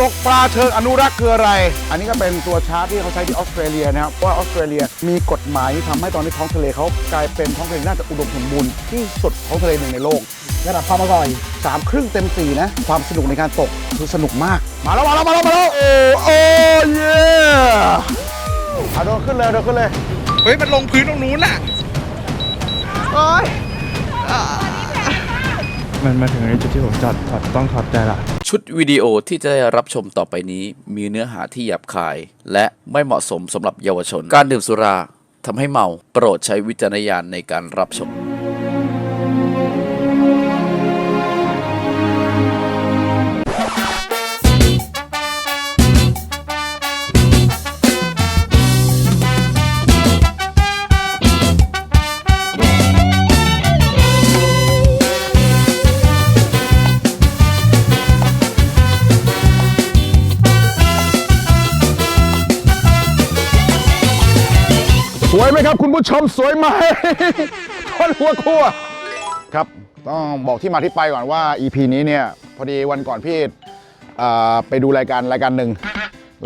ตกปลาเชิงอนุรักษ์คืออะไร อันนี้ก็เป็นตัวชาร์ตที่เขาใช้ที่ออสเตรเลียนะครับว่าออสเตรเลียมีกฎหมายที่ทำให้ตอนนี้ท้องทะเลเขากลายเป็นท้องทะเลน่าจะอุดมสมบูรณ์ที่สุดท้องทะเลหนึ่งในโลก ระดับความอร่อยสามครึ่งเต็มสี่นะ ความสนุกในการตกคือสนุกมาก มาแล้วมาแล้วมาแล้วมาแล้วโอ้โอ้เย่เอาโดนขึ้นเลยโดนขึ้นเลย เฮ้ย มันลงพื้นตรงนู้นน่ะ มันมาถึงในจุดที่ผมจอดถอดต้องถอดใจละ ชุดวิดีโอที่จะได้รับชมต่อไปนี้ มีเนื้อหาที่หยาบคาย และไม่เหมาะสมสำหรับเยาวชน การดื่มสุราทำให้เมาโปรดใช้วิจารณญาณในการรับชม ผู้ชมสวยไหมคนหัวคั่วครับ ต้องบอกที่มาที่ไปก่อนว่า EP นี้เนี่ย พอดีวันก่อนพี่เอ่อไปดูรายการรายการหนึ่ง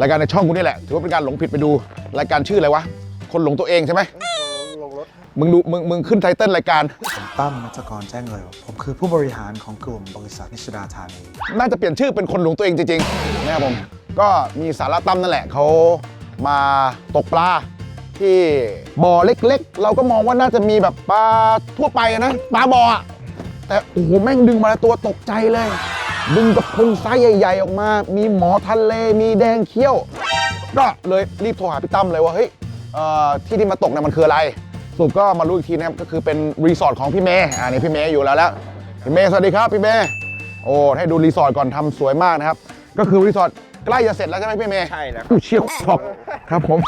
รายการในช่องกูนี่แหละ ถือว่าเป็นการหลงผิดไปดูรายการชื่ออะไรวะ คนหลงตัวเองใช่ไหมมึงดูมึงมึงขึ้นไทเติ้ลรายการ ผมตั้มนัชกรแจ้งเลยผมคือผู้บริหารของกลุ่มบริษัทนิชดาธานี น่าจะเปลี่ยนชื่อเป็นคนหลงตัวเองจริงๆนะครับผม ก็มีสาระตั้มนั่นแหละเขามาตกปลา ที่บ่อเล็กๆ เราก็มองว่าน่าจะมีแบบปลาทั่วไปอะนะปลาบ่ออะแต่โอ้โหแม่งดึงมาแล้วตัวตกใจเลย ดึงกับพงไซส์ใหญ่ ๆ ออกมา มีหมอทะเลมีแดงเขี้ยว ก็เลยรีบโทรหาพี่ตั้มเลยว่าเฮ้ยเอ่อที่ที่มาตกเนี่ยมันคืออะไรสรุปก็มารู้อีกทีนะครับก็คือเป็นรีสอร์ทของพี่เมย์อ่านี่พี่เมย์อยู่แล้วแล้วพี่เมย์สวัสดีครับพี่เมย์โอ้ให้ดูรีสอร์ทก่อนทำสวยมากนะครับ ก็คือรีสอร์ทใกล้จะเสร็จแล้วใช่ไหมพี่เมย์ ใช่แล้วผู้เชี่ยวชาญครับผม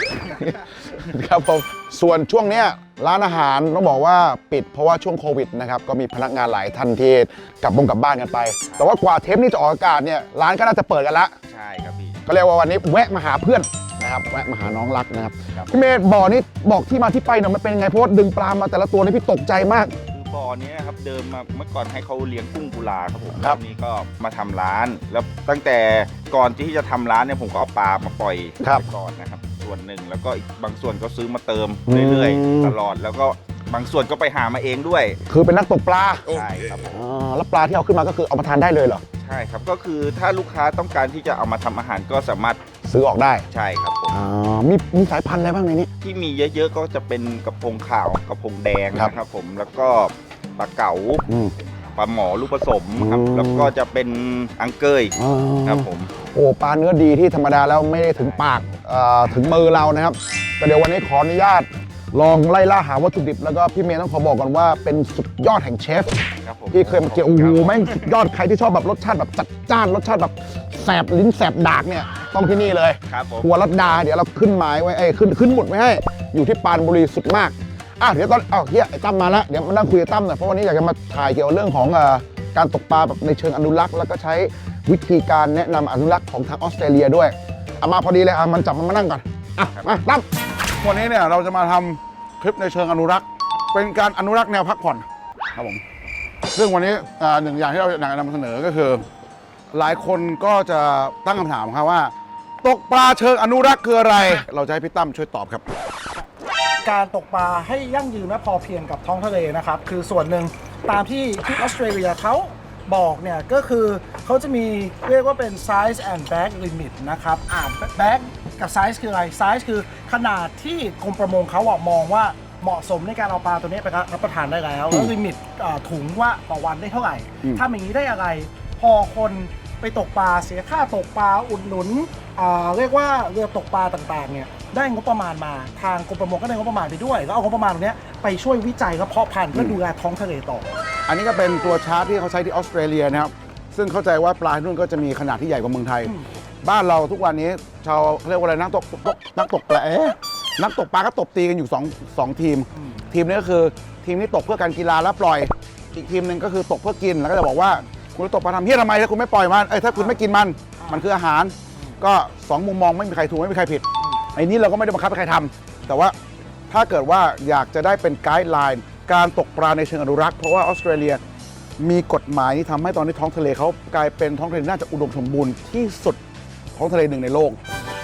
ครับผมส่วนช่วงเนี้ยร้านอาหารต้องบอกว่าปิดเพราะว่าช่วงโควิดนะครับก็มีพนักงานหลายท่านที่กลับบงกลับบ้านกันไป แต่ว่ากว่าเทปนี้จะออกอากาศเนี่ยร้านก็น่าจะเปิดกันละใช่ครับพี่ ก็เรียกว่าวันนี้แวะมาหาเพื่อนนะครับแวะมาหาน้องรักนะครับครับ พี่เมย์บ่อนี้บอกที่มาที่ไปหน่อยมันเป็นยังไงเพราะว่าดึงปลามาแต่ละตัวนี่พี่ตกใจมาก คือบ่อเนี้ยครับเดิมมาเมื่อก่อนให้เขาเลี้ยงกุ้งกุลาครับผมครับ ตอนนี้ก็มาทำร้าน แล้วตั้งแต่ก่อนที่จะทำร้านเนี่ยผมก็เอาปลามาปล่อยครับไปก่อนนะครับ ส่วนหนึ่ง แล้วก็อีกบางส่วนก็ซื้อมาเติมอืมเรื่อยๆตลอดแล้วก็บางส่วนก็ไปหามาเองด้วยคือเป็นนักตกปลาใช่ครับผม อ่าแล้วปลาที่เอาขึ้นมาก็คือเอามาทานได้เลยเหรอ ใช่ครับก็คือถ้าลูกค้าต้องการที่จะเอามาทำอาหารก็สามารถซื้อออกได้ใช่ครับผมอ่ามีมีสายพันธุ์อะไรบ้างในนี้ ที่มีเยอะๆก็จะเป็นกระพงขาวกระพงแดงครับ นะครับผมแล้วก็ปลาเก๋าอืม ปลาหมอลูกผสมครับอืม แล้วก็จะเป็นอังเกยอ่าครับผม โอ้ปลาเนื้อดีที่ธรรมดาแล้วไม่ได้ถึงปากเอ่อถึงมือเรานะครับก็เดี๋ยววันนี้ขออนุญาตลองไล่ล่าหาวัตถุดิบแล้วก็พี่เมย์ต้องขอบอกก่อนว่าเป็นสุดยอดแห่งเชฟครับผมที่เคยมาเกี่ยวโอ้โหแม่งสุดยอดใครที่ชอบแบบรสชาติแบบจัดจ้านรสชาติแบบแสบลิ้นแสบดากเนี่ยต้องที่นี่เลยครับผมครัวรัดดาเดี๋ยวเราขึ้นหมายไว้เอ้ยขึ้นขึ้นหมุดไว้ให้ อยู่ที่ปรานบุรีสุดมากอะเดี๋ยวตอนอ้าวเฮียไอ้ตั้มมาแล้วเดี๋ยวมานั่งคุยกับตั้มหน่อยเพราะวันนี้อยากจะมาถ่ายเกี่ยวกับเรื่องของเอ่อ การตกปลาแบบในเชิงอนุรักษ์ แล้วก็ใช้วิธีการแนะนำอนุรักษ์ของทางออสเตรเลียด้วยเอามาพอดีเลยอะมันจับมันมานั่งก่อนอะมาตั้มวันนี้เนี่ยเราจะมาทำคลิปในเชิงอนุรักษ์ เป็นการอนุรักษ์แนวพักผ่อนครับผมซึ่งวันนี้หนึ่งอย่างที่เราอยากจะนำเสนอก็คือ หลายคนก็จะตั้งคำถามครับว่า ตกปลาเชิงอนุรักษ์คืออะไร เราจะให้พี่ตั้มช่วยตอบครับ การตกปลาให้ยั่งยืนและพอเพียงกับท้องทะเลนะครับ คือส่วนหนึ่งตามที่ที่ออสเตรเลียเขาบอกเนี่ย ก็คือเขาจะมีเรียกว่าเป็น size and bag limit นะครับ อ่าน bag กับ size คืออะไร size คือขนาดที่กรมประมงเขาอะมองว่าเหมาะสมในการเอาปลาตัวนี้ไปรับประทานได้แล้วแล้วลิมิตอ่าถุงว่าต่อวันได้เท่าไหร่อืมทำอย่างนี้ได้อะไร พอคนไปตกปลาเสียค่าตกปลาอุดหนุนอ่าเรียกว่าเรือตกปลาต่างๆเนี่ย ได้งบประมาณมาทางกรมประมงก็ได้งบประมาณไปด้วยแล้วเอางบประมาณตรงเนี้ยไปช่วยวิจัยและเพาะพันธุ์เพื่อดูแลท้องทะเลต่อ อันนี้ก็เป็นตัวชาร์ตที่เขาใช้ที่ออสเตรเลียนะครับ ซึ่งเข้าใจว่าปลาที่นู่นก็จะมีขนาดที่ใหญ่กว่าเมืองไทย บ้านเราทุกวันนี้ชาวเขาเรียกว่าอะไรนักตกตกนักตกปลาเอ๊ะนักตกปลาก็ตบตีกันอยู่สองสองทีมทีมนี้ก็คือทีมนี้ตกเพื่อการกีฬาแล้วปล่อย อีกทีมหนึ่งก็คือตกเพื่อกินแล้วก็จะบอกว่าคุณจะตกปลาทำเฮี้ยทำไมถ้าคุณไม่ปล่อยมันเอ้ยถ้าคุณไม่กินมัน มันคืออาหาร ก็สองมุมมองไม่มีใครถูกไม่มีใครผิด ไอ้นี้เราก็ไม่ได้บังคับให้ใครทำแต่ว่าถ้าเกิดว่าอยากจะได้เป็นไกด์ไลน์การตกปลาในเชิงอนุรักษ์เพราะว่าออสเตรเลียมีกฎหมายที่ทำให้ตอนนี้ท้องทะเลเขากลายเป็นท้องทะเลน่าจะอุดมสมบูรณ์ที่สุดท้องทะเลหนึ่งในโลก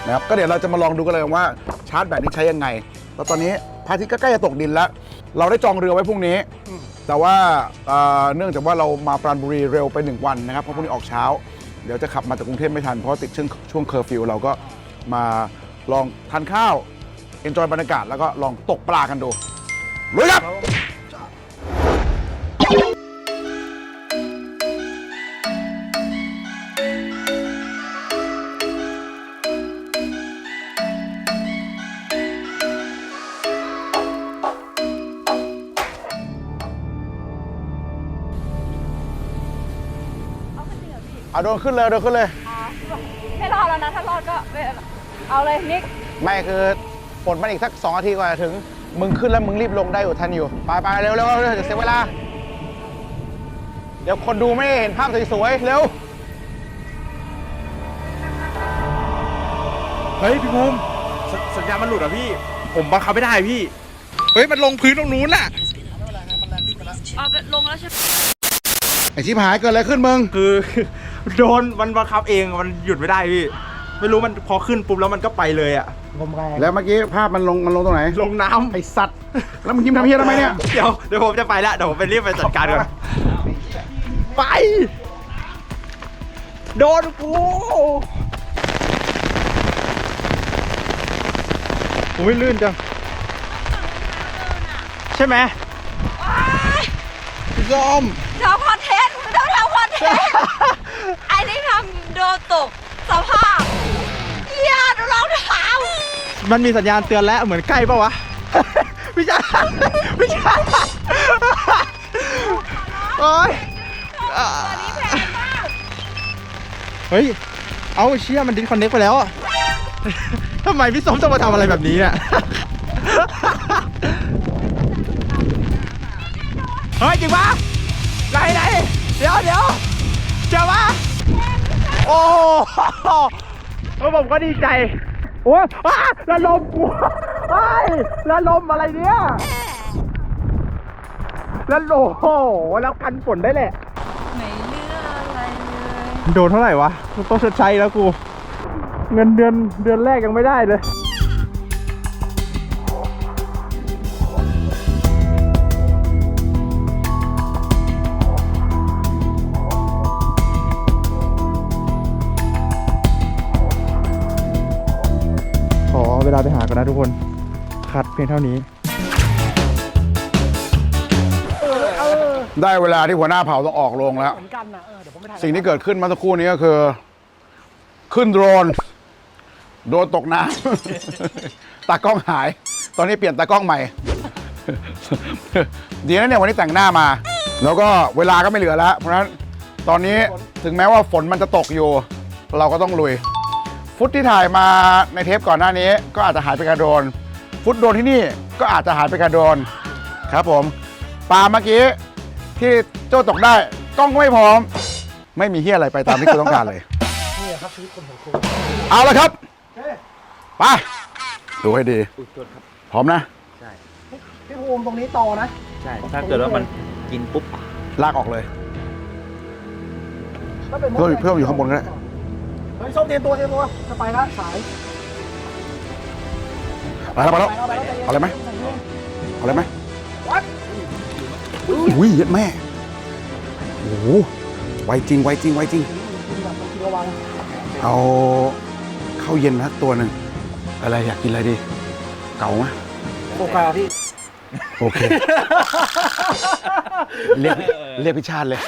นะครับก็เดี๋ยวเราจะมาลองดูกันเลยว่าชาร์จแบตนี้ใช้ยังไง แล้วตอนนี้พระอาทิตย์ก็ใกล้จะตกดินแล้ว เราได้จองเรือไว้พรุ่งนี้ แต่ว่าเอ่อเนื่องจากว่าเรามาปราณบุรีเร็วไป1วันนะครับเพราะพรุ่งนี้ออกเช้า เดี๋ยวจะขับมาจากกรุงเทพไม่ทันเพราะติดช่วงช่วงเคอร์ฟิวเราก็มา ลองทานข้าวเอนจอยบรรยากาศแล้วก็ลองตกปลากันดูลุยครับเอาโดนขึ้นเลยโดนขึ้นเลย ไม่รอดแล้วนะ ถ้ารอดก็ไม่ เอาเลยนิกไม่คือฝนมันอีกสักสองนาทีกว่าจะถึง มึงขึ้นแล้วมึงรีบลงได้อยู่ทันอยู่ ไปไปเร็วเร็วเร็วจะเสียเวลา เดี๋ยวคนดูไม่ได้เห็นภาพสวยๆ เร็ว เฮ้ยพี่ภูมิสสัญญาณมันหลุดอะพี่ ผมบังคับไม่ได้พี่ เฮ้ย มันลงพื้นตรงนู้นน่ะ เอาไปลงแล้วใช่ไหมไอชิบหายเกิดอะไรขึ้นมึง คือ โดนมันบังคับเองมันหยุดไม่ได้พี่ ไม่รู้มันพอขึ้นปุ๊บแล้วมันก็ไปเลยอะลมแรงแล้วเมื่อกี้ภาพมันลงมันลงตรงไหน ลงน้ำไอสัตว์ แล้วมึงยิ้มทำเฮียทำไมเนี่ย เดี๋ยวเดี๋ยวผมจะไปแล้วเดี๋ยวผมไปรีบไปจัดการก่อนไป โดนกูโอ้ยลื่นจัง ใช่ไหมพี่ส้มทำคอนเทนต์ต้องทำคอนเทนต์ไอ้นี่ทำโดนตกสภาพ เฮียดูรองเท้ามันมีสัญญาณเตือนแล้วเหมือนใกล้ปะวะไม่ใช่ไม่ใช่โอ้ยตัวนี้แพงมากเฮ้ย เอาเชี่ยมันดิสคอนเน็กไปแล้วอะทำไมพี่ส้มต้องมาทำอะไรแบบนี้เนี่ยเฮ้ยจริงปะไหนไหนเดี๋ยวเดี๋ยวเจอปะโอ้ โหเออผมก็ดีใจ โอ้ยอ้าระลมกูไอ้ยระลมอะไรเนี่ยระลมโอ้โหแล้วกันฝนได้แหละ ไม่เลือกอะไรเลยโดนเท่าไหร่วะกูต้องชดใช้แล้วกู เงินเดือนเดือนแรกยังไม่ได้เลย คัดเพียงเท่านี้ ได้เวลาที่หัวหน้าเผ่าต้องออกโรงแล้ว เหมือนกันนะเออเดี๋ยวผมไปถ่ายสิ่งที่เกิดขึ้นเมาสักครู่นี้ก็คือ ขึ้นโดรน โดนตกน้ำ ตากล้องหาย ตอนนี้เปลี่ยนตากล้องใหม่ ดีนะเนี่ยวันนี้แต่งหน้ามา แล้วก็เวลาก็ไม่เหลือแล้ว เพราะฉะนั้นตอนนี้ถึงแม้ว่าฝนมันจะตกอยู่ เราก็ต้องลุย ฟุตที่ถ่ายมาในเทปก่อนหน้านี้ ก็อาจจะหายไปกระโดน ฟุตโดนที่นี่ก็อาจจะหายไปกระโดนครับผมปลาเมื่อกี้ที่โจ้ตกได้กล้องก็ไม่พร้อม ไม่มีเฮียอะไรไปตามที่คุณต้องการเลยนี่ครับชีวิตคนของครูเอาละครับไปดูให้ดีพร้อมนะพี่ภูมิตรงนี้ต่อนะ ใช่ ถ้าเกิดว่ามันกินปุ๊บ ลากออกเลยถ้าเป็นเพื่อนเพื่อนอยู่ข้างบนก็ได้เฮ้ยส้มเตรียมตัวเตรียมตัวจะไปแล้วสาย ไปแล้วไปแล้วไปแล้วไปแล้วเอาเลยไหมเอาเลยไหมวัดอุ้ยเหี้ย็ดแม่โอ้โหไวจริงไวจริงไวจริงแบบบางทีระวังเอาข้าวเย็นนะตัวหนึ่งอะไรอยากกินอะไรดี เก่าไหมโฟกาพี่โอเค เรียกเรียกพิชาติเลย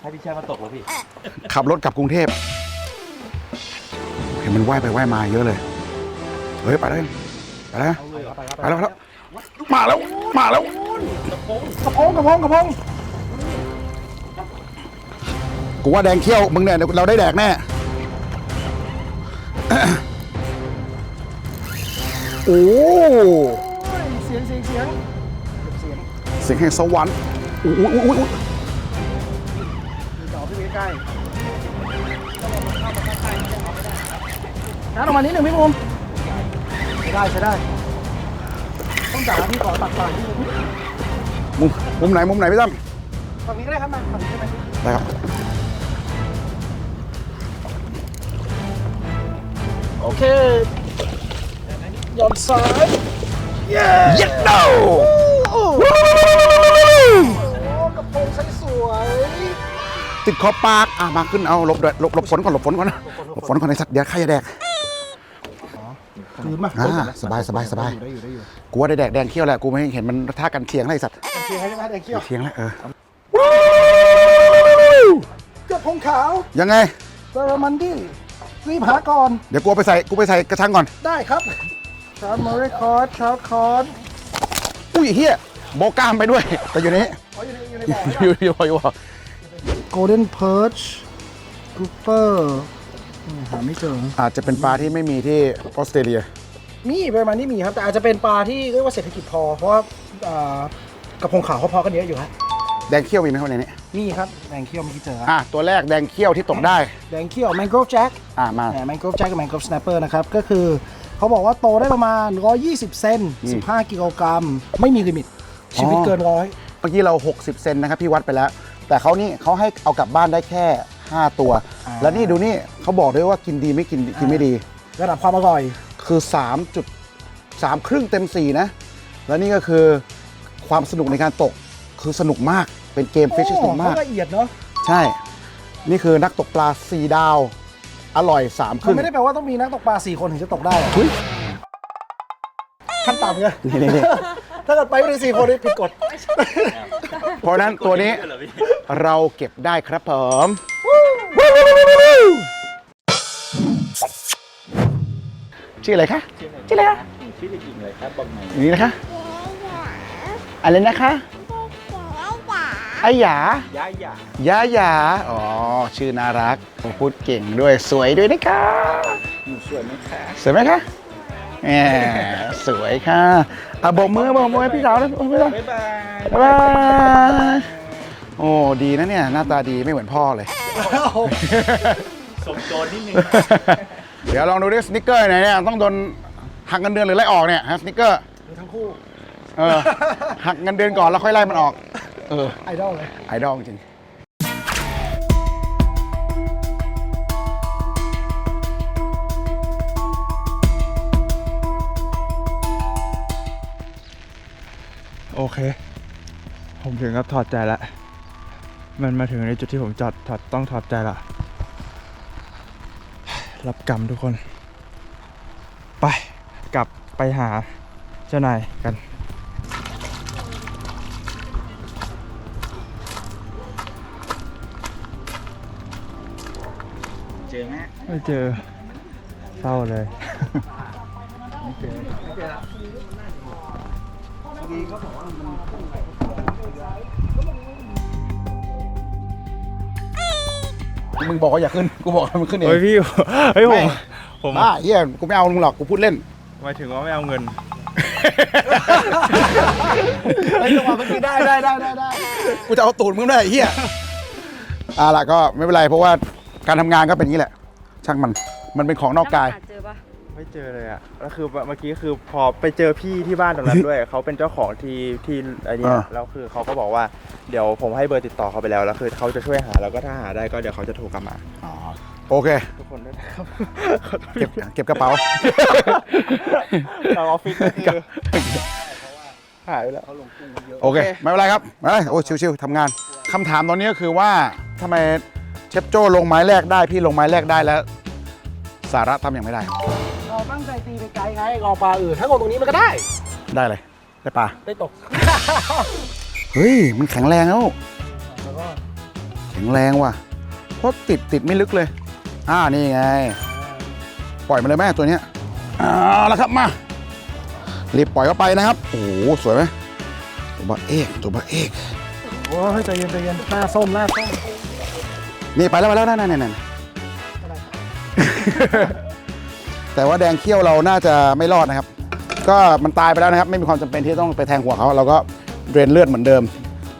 ให้พี่ชายมาตกแล้วพี่ ขับรถกลับกรุงเทพ เห็นมันว่ายไปว่ายมาเยอะเลย เฮ้ย ไปแล้วไป แล้วไปแล้วไปแล้วมาแล้วมาแล้วกระพงกระพงกระพงกูว่าแดงเขี้ยวมึงเนี่ยเราได้แดกแน่โอ้เสียงเสียงเสียงเสียงเสียงแห่งสวรรค์อุ้ยอุ้ยอุ้ยอุ้ยจ่อพี่ใกล้น้าออกมานิดหนึ่งพี่ภูมิใช้ ได้ใช้ได้ ต้องจ่ายพี่ก่อนตัดฝั่งพี่ภูมิมุมมุมไหนมุมไหนพี่ตั้มฝั่งนี้ก็ได้ครับมาฝั่งนี้ใช่ไหมได้ครับ โอเคหย่อนซ้ายเย้เย็ดโดโอ้กระโปรงสวยติดขอบปาก อะมาขึ้นเอาหลบด้วยหลบหลบฝนก่อนหลบฝนก่อนนะหลบฝนก่อนไอ้สัตว์เดี๋ยวใครจะแดก ๆคือมาอ่าสบายสบายสบายได้อยู่ได้อยู่กูว่าได้แดกแดงเขี้ยวแหละกูไม่เห็นมันท่ากันเชียงอะไรไอ้สัตว์โอเคให้ไหมแดงเขี้ยวเชียงแล้วเออกระโปรงขาวยังไง เซอร์มันดี้รีบหาก่อนเดี๋ยวกูเอาไปใส่กูไปใส่กระชังก่อน ได้ครับชาร์ตมอร์คอร์ดชาร์ตคอร์ดอุ้ยเฮียโบกล้ามไปด้วย แต่อยู่นี้อ๋ออยู่ในอยู่ในบ่ออยู่อยู่อยู่อยู่ โกลเด้นเพิร์ชกรูเปอร์ หาไม่เจอ อาจจะเป็นปลาที่ไม่มีที่ออสเตรเลีย มีประมาณนี้มีครับ แต่อาจจะเป็นปลาที่เรียกว่าเศรษฐกิจพอ เพราะว่าอ่ากระพงขาวเขาพอกันเยอะอยู่ฮะแดงเขี้ยวมีไหมครับในนี้มีครับแดงเขี้ยวเมื่อกี้เจอครับอะตัวแรกแดงเขี้ยวที่ตกได้ แดงเขี้ยวแมงโกรฟแจ็คอะมา แมงโกรฟแจ็คกับแมงโกรฟสแนปเปอร์นะครับ ก็คือเขาบอกว่าโตได้ประมาณ 120 เซน 15 กิโลกรัม ไม่มีลิมิต ชีวิตเกินร้อย เมื่อกี้เรา 60 เซนนะครับพี่วัดไปแล้ว แต่เขานี่เขาให้เอากลับบ้านได้แค่ 5 ตัว อ่า แล้วนี่ดูนี่เขาบอกด้วยว่ากินดีไม่กินกินไม่ดี ระดับความอร่อย คือ3จุด3ครึ่งเต็ม 4 นะ แล้วนี่ก็คือความสนุกในการตกคือสนุกมากเป็นเกมฟิชที่สนุกมากเขาละเอียดเนาะใช่ นี่คือนักตกปลา 4 ดาว อร่อย 3 คมันรึ่งไม่ได้แปลว่าต้องมีนักตกปลา4คนถึงจะตกได้อะเฮ้ยขั้นต่ำเลยนี่นี่นี่ถ้าเกิดไปไม่ถึง4คนนี่ผิดกฎเพราะฉะนั้นตัวนี้เราเก็บได้ครับผม ชื่ออะไรคะชื่ออะไรคะชื่อเด็กหญิงเลยครับบอกหน่อยนี่นะคะอะไรนะคะไอ้หยาย้ายอย่ายาหยาอ๋อชื่อน่ารักพูดเก่งด้วยสวยด้วยนะคะหนูสวยไหมคะสวยไหมคะแหมสวยค่ะอะบอกมือบอกมือให้พี่สาวนะโอ้ไม่ต้องบ๊ายบายบ๊ายบายโอ้ดีนะเนี่ยหน้าตาดีไม่เหมือนพ่อเลยสมโจรนิดนึง เดี๋ยวลองดูดิสนิกเกอร์ไหนเนี่ยต้องโดนหักเงินเดือนหรือไล่ออกเนี่ยฮะสนิกเกอร์ทั้งคู่เออหักเงินเดือนก่อนแล้วค่อยไล่มันออก เออไอดอลเลยไอดอลจริงโอเค ผมถึงกับถอดใจละ มันมาถึงในจุดที่ผมจอดถอดต้องถอดใจละ รับกรรมทุกคน ไปกลับไปหาเจ้านายกันเจอไหมไม่เจอเศร้าเลยมึ งบอกว่าอย่าขึ้น กูบอกให้มึงขึ้นเอง เฮ้ยพี่เฮ้ยผมไม่ ผมบ้าเฮียกูไม่เอามึงหรอก กูพูดเล่นหมายถึงว่าไม่เอาเงิน ไอ้จังหวะเมื่อกี้ได้ได้ได้ได้ได้กูจะเอาตูดมึงด้วยไอ้เฮียอ่าล่ะก็ไม่เป็นไรเพราะว่าการทำงานก็เป็นอย่างนี้แหละ ช่างมัน มันเป็นของนอกกาย เจอปะ ไม่เจอเลยอะแล้วคือเมื่อกี้คือพอไปเจอพี่ที่บ้านตรงนั้นด้วยเขาเป็นเจ้าของที่ที่ไอ้เนี่ยอ่า แล้วคือเขาก็บอกว่าเดี๋ยวผมให้เบอร์ติดต่อเขาไปแล้วแล้วคือเขาจะช่วยหาแล้วก็ถ้าหาได้ก็เดี๋ยวเขาจะโทรกลับมาอ๋อโอเค ทุกคนด้วยนะครับเก็บเก็บกระเป๋า ทางออฟฟิศก็คือหายไปแล้ว โอเคไม่เป็นไรครับไม่เป็นไรโอ้ยชิวๆทำงานคำถามตอนนี้ก็คือว่าทำไมเชฟโจ้ลงไม้แรกได้ พี่ลงไม้แรกได้แล้ว สาระทำอย่างไม่ได้เรา ตั้งใจตีไปไกลไงรอปลาอื่น ถ้ากดตรงนี้มันก็ได้ ได้เลย ได้ปลา ได้ตก เฮ้ย มันแข็งแรงแล้ว แล้วก็แข็งแรงว่ะ เพราะติดติดไม่ลึกเลย อ่า นี่ไง ปล่อยมาเลยแม่ตัวเนี้ยเอาละครับมา รีบปล่อยเข้าไปนะครับ โอ้โห สวยไหมตัวบะเอก ตัวบะเอก โอ้ยใจเย็นใจเย็นหน้าส้มหน้าส้มนี่ไปแล้วไปแล้วนั่นนั่นนั่น แต่ว่าแดงเขี้ยวเราน่าจะไม่รอดนะครับ ก็มันตายไปแล้วนะครับ ไม่มีความจำเป็นที่ต้องไปแทงหัวเขาเราก็เดรนเลือดเหมือนเดิม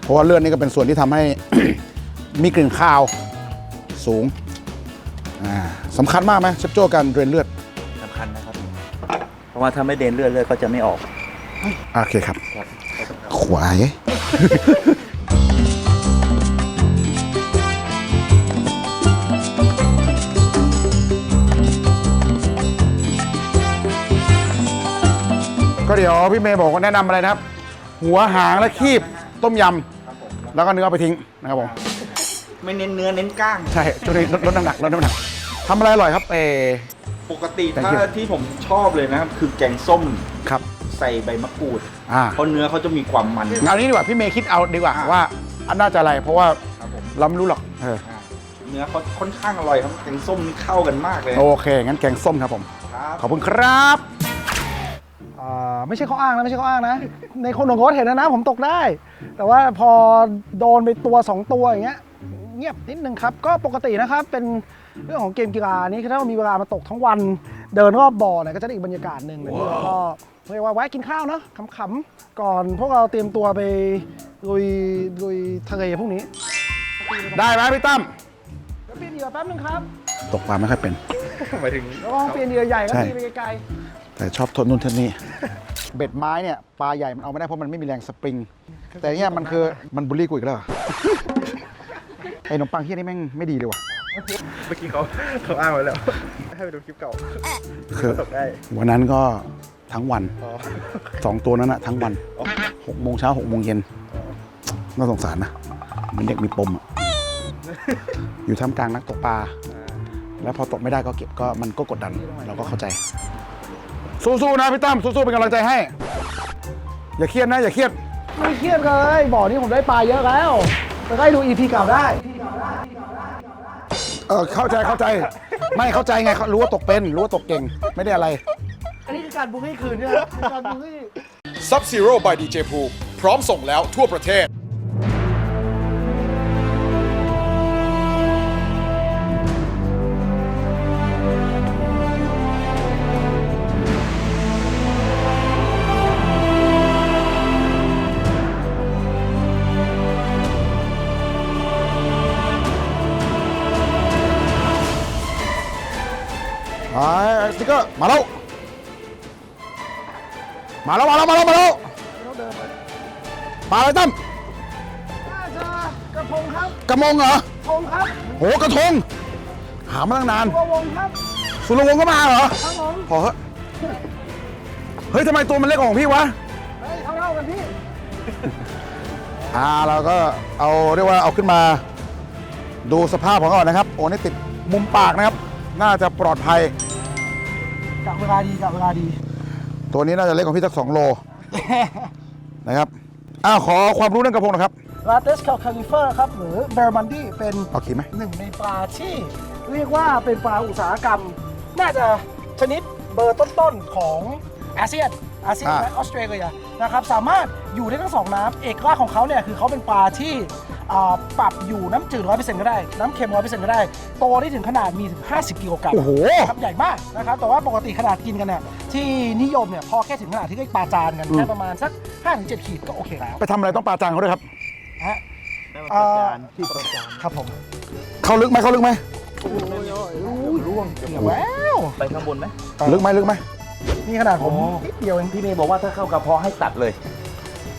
เพราะว่าเลือดนี่ก็เป็นส่วนที่ทำให้มีกลิ่นคาวสูงอ่าสำคัญมากไหมเชฟโจ้การเดรนเลือดสำคัญนะครับ เพราะว่าถ้าไม่เดินเลือดเลือดก็จะไม่ออกโอเคครับขวาย ก็เดี๋ยวพี่เมย์บอกว่าแนะนำอะไรนะครับ หัวหางและคีบต้มยำแล้วก็เนื้อเอาไปทิ้งนะครับผมไม่เน้นเนื้อเน้นก้าง ใช่ช่วงนี้ลดลดน้ำหนักลดน้ำหนักทำอะไรอร่อยครับเออปกติ Thank ถ้า you ที่ผมชอบเลยนะครับ คือแกงส้มครับ ใส่ใบมะกรูด อ่าเพราะเนื้อเขาจะมีความมัน เอานี้ดีกว่าพี่เมย์คิดเอาดีกว่าว่า อันน่าจะอะไรเพราะว่าครับผมเราไม่รู้หรอกเอออ่าเนื้อเขาค่อนข้างอร่อยครับแกงส้มนี่เข้ากันมากเลยโอเค งั้นแกงส้มครับผม ครับ ขอบคุณครับอ่า ไม่ใช่ข้ออ้างนะไม่ใช่ข้ออ้างนะ ในคนของโค้ชเห็นนะนะผมตกได้ แต่ว่าพอโดนไปตัว 2 ตัวอย่างเงี้ยเงียบนิดนึงครับ ก็ปกตินะครับเป็นเรื่องของเกมกีฬานี่คือถ้ามีเวลามาตกทั้งวัน เดินรอบบ่อเนี่ยก็จะได้อีกบรรยากาศหนึ่งเลยแล้วก็เรียกว่าแวะกินข้าวเนาะขำๆก่อนพวกเราเตรียมตัวไปลุยลุยทะเลพวกนี้ได้ไหมพี่ตั้มเดี๋ยวเปลี่ยนเหยื่อแป๊บนึงครับตกปลาไม่ค่อยเป็นระวังเปลี่ยนเหยื่อใหญ่ก็ใช่ตีไปไกลแต่ชอบทนนู่นทนนี่ เบ็ดไม้เนี่ยปลาใหญ่มันเอาไม่ได้เพราะมันไม่มีแรงสปริง แต่เนี่ยมันคือมันบูลลี่กูอีกแล้วเหรอ ไอ้ขนมปังเฮียนี่แม่งไม่ดีเลยว่ะ เมื่อกี้เขาเขาอ้างไว้แล้ว ให้ไปดูคลิปเก่าคือตกได้วันนั้นก็ทั้งวันสองตัวนั้นอะทั้งวันหกโมงเช้าหกโมงเย็นน่าสงสารนะเหมือนเด็กมีปมอะอยู่ท่ามกลางนักตกปลา แล้วพอตกไม่ได้ก็เก็บก็มันก็กดดันเราก็เข้าใจ สู้ๆนะพี่ตั้มสู้ๆเป็นกำลังใจให้ อย่าเครียดนะ อย่าเครียดๆไม่เครียดเลยบ่อนี้ผมได้ปลาเยอะแล้วไปไล่ดู EP เก่าได้ เออเข้าใจเข้าใจ ไม่เข้าใจไงเขารู้ว่าตกเป็น รู้ว่าตกเก่ง ไม่ได้อะไร อันนี้คือการบูลลี่คืนเนี่ยคือการบูลลี่ Sub Zero by DJ Pool พร้อมส่งแล้วทั่วประเทศ งเหรอพงครับโหกระทง หามาตั้งนาน ตัววงครับสุรวงศ์ก็มาเหรอ ครับผมพอเหอะเฮ้ยทำไมตัวมันเล็กกว่าของพี่วะ เฮ้ยเท่าๆกันพี่อ่าเราก็เอาเรียกว่าเอาขึ้นมา ดูสภาพของเขาก่อนนะครับโอ้นี่ติดมุมปากนะครับ น่าจะปลอดภัย กะเวลาดีกะเวลาดี ตัวนี้น่าจะเล็กกว่าพี่สักสองโลนะครับอ้าวขอความรู้เรื่องกระพงหนะครับ ลาเตสคาลคาลิเฟอร์ครับ หรือเบอร์มันดี้เป็นเอาขีดไหมหนึ่งในปลาที่ เรียกว่าเป็นปลาอุตสาหกรรม น่าจะชนิดเบอร์ต้นๆของอาเซียนอาเซียนอ่าและออสเตรเลียนะครับสามารถอยู่ได้ทั้งสองน้ำเอกลักษณ์ของเขาเนี่ยคือเขาเป็นปลาที่อ่าปรับอยู่น้ำจืดร้อยเปอร์เซ็นต์ก็ได้ น้ำเค็มร้อยเปอร์เซ็นต์ก็ได้ โตได้ถึงขนาดมีถึง 50 กิโลกรัมโอ้โหครับใหญ่มากนะครับ แต่ว่าปกติขนาดกินกันเนี่ยที่นิยมเนี่ยพอแค่ถึงขนาดที่เรียกปลาจานกันอืมแค่ประมาณสัก5-7ขีดก็โอเคแล้ว ไปทำอะไรต้องปลาจางเขาด้วยครับ นะฮะเอ่อครับผม เข้าลึกไหมเข้าลึกไหมร่วงเกี่ยวแววไปข้างบนไหมลึกไหมลึกไหมนี่ขนาดผมนิดเดียวเองพี่เมย์บอกว่าถ้าเข้ากระเพาะให้ตัดเลย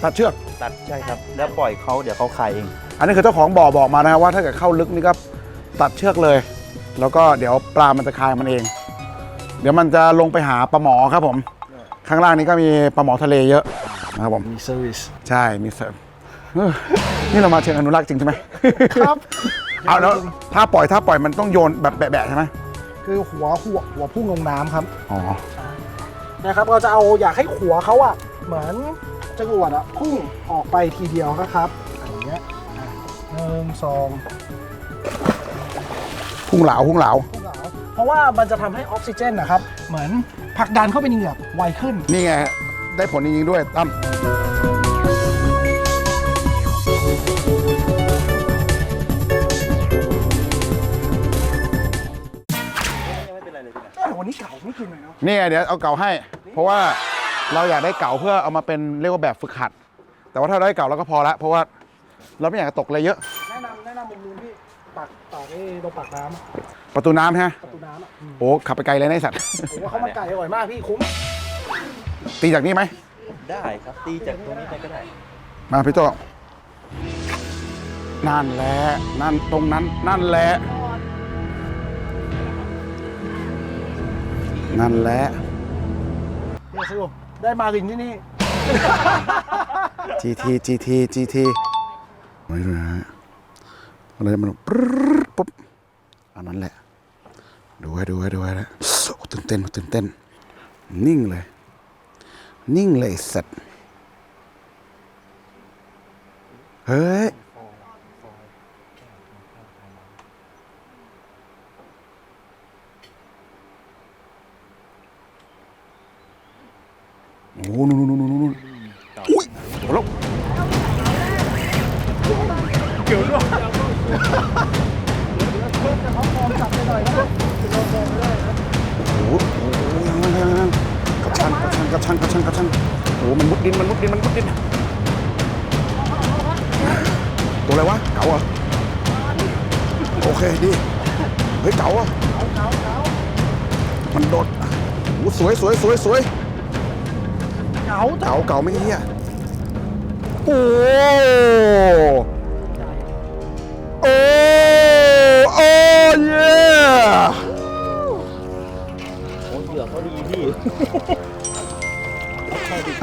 ตัดเชือก ตัดใช่ครับ แล้วปล่อยเขาเดี๋ยวเขาคายเอง อันนี้คือเจ้าของบ่อบอกมานะครับว่าถ้าเกิดเข้าลึกนี่ก็ตัดเชือกเลย แล้วก็เดี๋ยวปลามันจะคายมันเอง เดี๋ยวมันจะลงไปหาปลาหมอครับผม ข้างล่างนี้ก็มีปลาหมอทะเลเยอะนะครับผม มีเซอร์วิส ใช่ มีเสริมเออ นี่เรามาเชิงอนุรักษ์จริงใช่ไหมครับ เอาแล้วถ้าปล่อยถ้าปล่อยมันต้องโยนแบบแบะๆใช่ไหมคือหัวหัวหัวพุ่งลงน้ำครับอ๋อนะครับเราจะเอาอยากให้หัวเขาอะเหมือนจรวดอะพุ่งออกไปทีเดียวนะครับอย่างเงี้ยอะหนึ่งสองพุ่งเหลาพุ่งเหลาพุ่งเหลาเพราะว่ามันจะทำให้ออกซิเจนนะครับ เหมือนผลักดันเข้าไปในเหงือกไวขึ้น นี่ไง ได้ผลจริงๆด้วยตั้ม นเลยเนาะนี่ไงเดี๋ยวเอาเก่าให้ เพราะว่าเราอยากได้เก่าเพื่อเอามาเป็นเรียกว่าแบบฝึกหัด แต่ว่าถ้าได้เก่าเราก็พอละเพราะว่าเราไม่อยากจะตกอะไรเยอะ แนะนำแนะนำมุมนู้นพี่ปากปากไอ้ตรงปากน้ำอะประตูน้ำฮะประตูน้ำอะอืมโอ้ขับไปไกลเลยนะไอ้สัตว์ ผมว่าเขาวมันไก่อร่อยมากพี่คุ้มตีจากนี้ไหม ได้ครับ ตีจากตรงนี้ไปก็ได้ มาพี่โตนั่นแหละนั่นตรงนั้นนั่นแหละนั่ นแหละเนี่ยสรุปได้มารินที่นี่ GT GT GT ไม่รู้นะฮะอะไรมันปรึ๊ดปุ๊บอันนั้นแหละ ดูไว้ดูไว้ดูไว้แล้วโอ้ตื่นเต้นตื่นเต้น นิ่งเลย นิ่งเลยไอ้สัตว์ เฮ้ย มันโดดโอ้สวยสวยสวยสวยเก๋าเก๋าเก๋าไม่เฮียโอ้โอ้โอ้เย่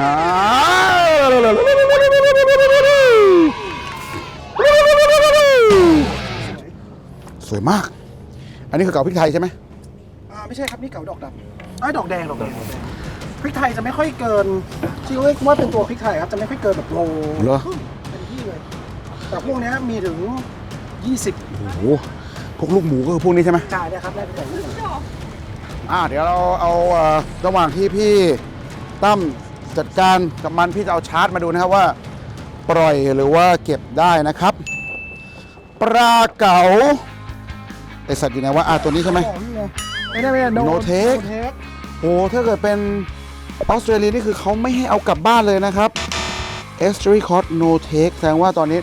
อ่าสวยมาก อันนี้คือเก๋าพริกไทยใช่ไหม ไม่ใช่ครับนี่เก๋าดอกดำไอ้ยดอกแดงดอกแดงดอกแดงพริกไทยจะไม่ค่อยเกินที่เรียกว่าเป็นตัวพริกไทยครับจะไม่ค่อยเกินแบบโลเหรอครึ่งเป็นที่เลยแต่พวกเนี้ยมีถึง 20โอ้โหพวกลูกหมูก็คือพวกนี้ใช่ไหมจ่ายนะครับได้ไปแต่ลูกหมูอ่าเดี๋ยวเราเอาเอ่อระหว่างที่พี่ตั้มจัดการกับมันพี่จะเอาชาร์จมาดูนะครับว่า ปล่อยหรือว่าเก็บได้นะครับ ปลาเก๋าไอสัตว์อยู่ไหนวะอ่าตัวนี้ใช่ไหม ของนี่ไง ไม่ได้ไม่ได้ No take โอ้ถ้าเกิดเป็นออสเตรเลียนี่คือเขาไม่ให้เอากลับบ้านเลยนะครับ e s t e r y Cod No Take แสดงว่าตอนนี้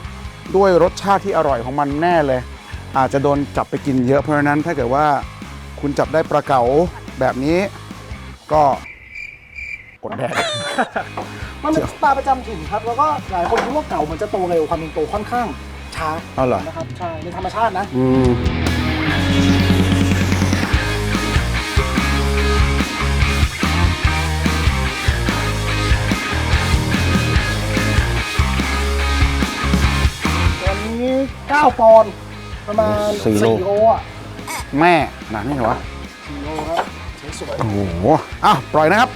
ด้วยรสชาติที่อร่อยของมันแน่เลย อาจจะโดนจับไปกินเยอะเพราะฉะนั้นถ้าเกิดว่าคุณจับได้ปลาเก๋าแบบนี้ก็กดแดด มันเป็นปลาประจำถิ่นครับ แล้วก็หลายคนคิดว่าเก่ามันจะโตเร็วความเป็นโตค่อนข้างช้าเอาเหรอ นะครับใช่ในธรรมชาตินะ อืม 9ปอนด์ประมาณสี่4โลโลอะแม่หนักนี่เหรอวะ4โลครับสวยโอ้โหอะปล่อยนะครับ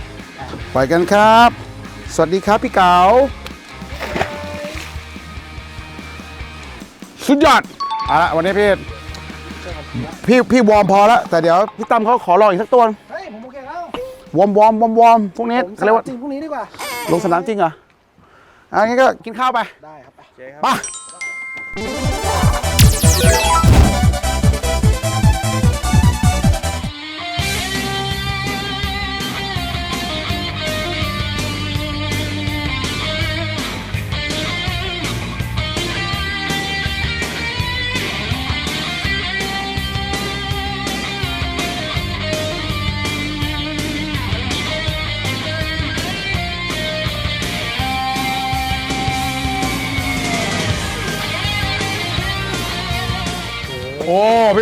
ปล่อยกันครับ สวัสดีครับพี่เก๋าสุดยอดเอะวันนี้พี่พี่พี่วอร์มพอแล้ว แต่เดี๋ยวพี่ตั้มเขาขอลองอีกสักตัวเฮ้ย ผมโอเคแล้ววอร์มวอร์มวอร์มวอร์มพวกนี้ผมเขาเรียกว่าจริงพรุ่งนี้ดีกว่า ลงสนามจริงเหรออะงั้นก็กินข้าวไป ได้ครับไป ไป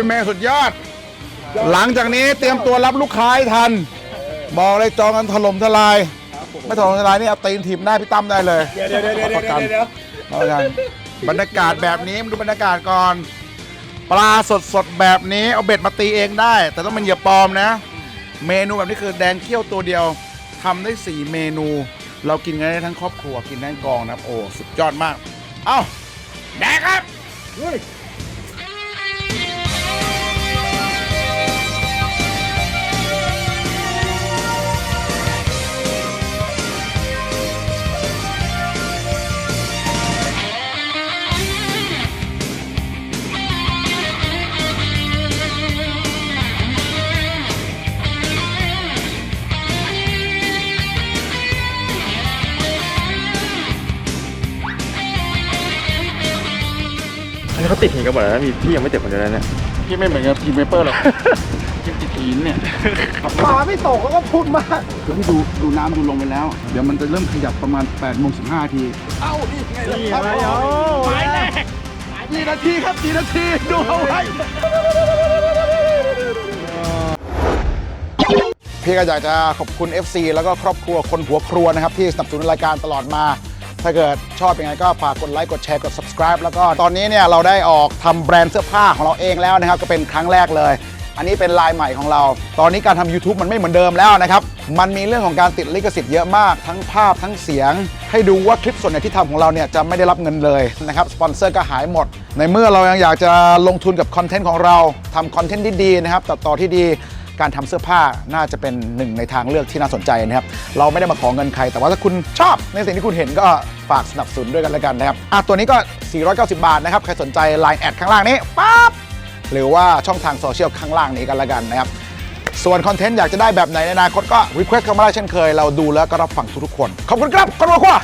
พี่เมย์สุดยอด หลังจากนี้เตรียมตัวรับลูกค้าให้ทัน บอกเลยจองกันถล่มทลาย ไม่ถล่มทลายนี่เอาตีนถีบหน้าพี่ตั้มได้เลยเดี๋ยวเดี๋ยวเดี๋ยวเดี๋ยวเดี๋ยวเอากันบรรยากาศแบบนี้มาดูบรรยากาศก่อน ปลาสดสดๆแบบนี้เอาเบ็ดมาตีเองได้ แต่ต้องเป็นเหยื่อปลอมนะ เมนูแบบนี้คือแดงเคี่ยวตัวเดียวทำได้ 4 เมนู เรากินกันได้ทั้งครอบครัวกินได้ทั้งกองนะครับโอ้สุดยอดมาก เอ้าแดกครับ ติดหินกันหมดแล้วนะพี่พี่ยังไม่ติดคนเดียวนะเนี่ย พี่ไม่เหมือนกับทีมเมเปอร์หรอก ทีมติดหินเนี่ยปลาไม่ตกแล้วก็พูดมากเดี๋ยวพี่ดูดูน้ำดูลงไปแล้ว เดี๋ยวมันจะเริ่มขยับประมาณ8โมง15ที เอ้านี่ไงล่ะครับหมายแรกกี่นาทีครับกี่นาทีดูเอาไว้พี่ก็อยากจะขอบคุณ FC แล้วก็ครอบครัวคนหัวครัวนะครับที่สนับสนุนรายการตลอดมา ถ้าเกิดชอบยังไงก็ฝากกดไลค์กดแชร์กด subscribe แล้วก็ตอนนี้เนี่ยเราได้ออกทำแบรนด์เสื้อผ้าของเราเองแล้วนะครับก็เป็นครั้งแรกเลย อันนี้เป็นลายใหม่ของเรา ตอนนี้การทำ YouTube มันไม่เหมือนเดิมแล้วนะครับ มันมีเรื่องของการติดลิขสิทธิ์เยอะมาก ทั้งภาพทั้งเสียง ให้ดูว่าคลิปส่วนใหญ่ที่ทำของเราเนี่ยจะไม่ได้รับเงินเลยนะครับสปอนเซอร์ก็หายหมด ในเมื่อเรายังอยากจะลงทุนกับคอนเทนต์ของเราทำคอนเทนต์ที่ดีนะครับตัดต่อที่ดี การทำเสื้อผ้าน่าจะเป็นหนึ่งในทางเลือกที่น่าสนใจนะครับ เราไม่ได้มาขอเงินใคร แต่ว่าถ้าคุณชอบในสิ่งที่คุณเห็นก็ฝากสนับสนุนด้วยกันแล้วกันนะครับอะตัวนี้ก็ 490 บาทนะครับ ใครสนใจ Line แอดข้างล่างนี้ปั๊บหรือว่าช่องทางโซเชียลข้างล่างนี้กันแล้วกันนะครับส่วนคอนเทนต์อยากจะได้แบบไหนในอนาคตก็รีเควสเข้ามาได้เช่นเคย เราดูแล้วก็รับฟังทุกๆคน ขอบคุณครับคนวัวครัว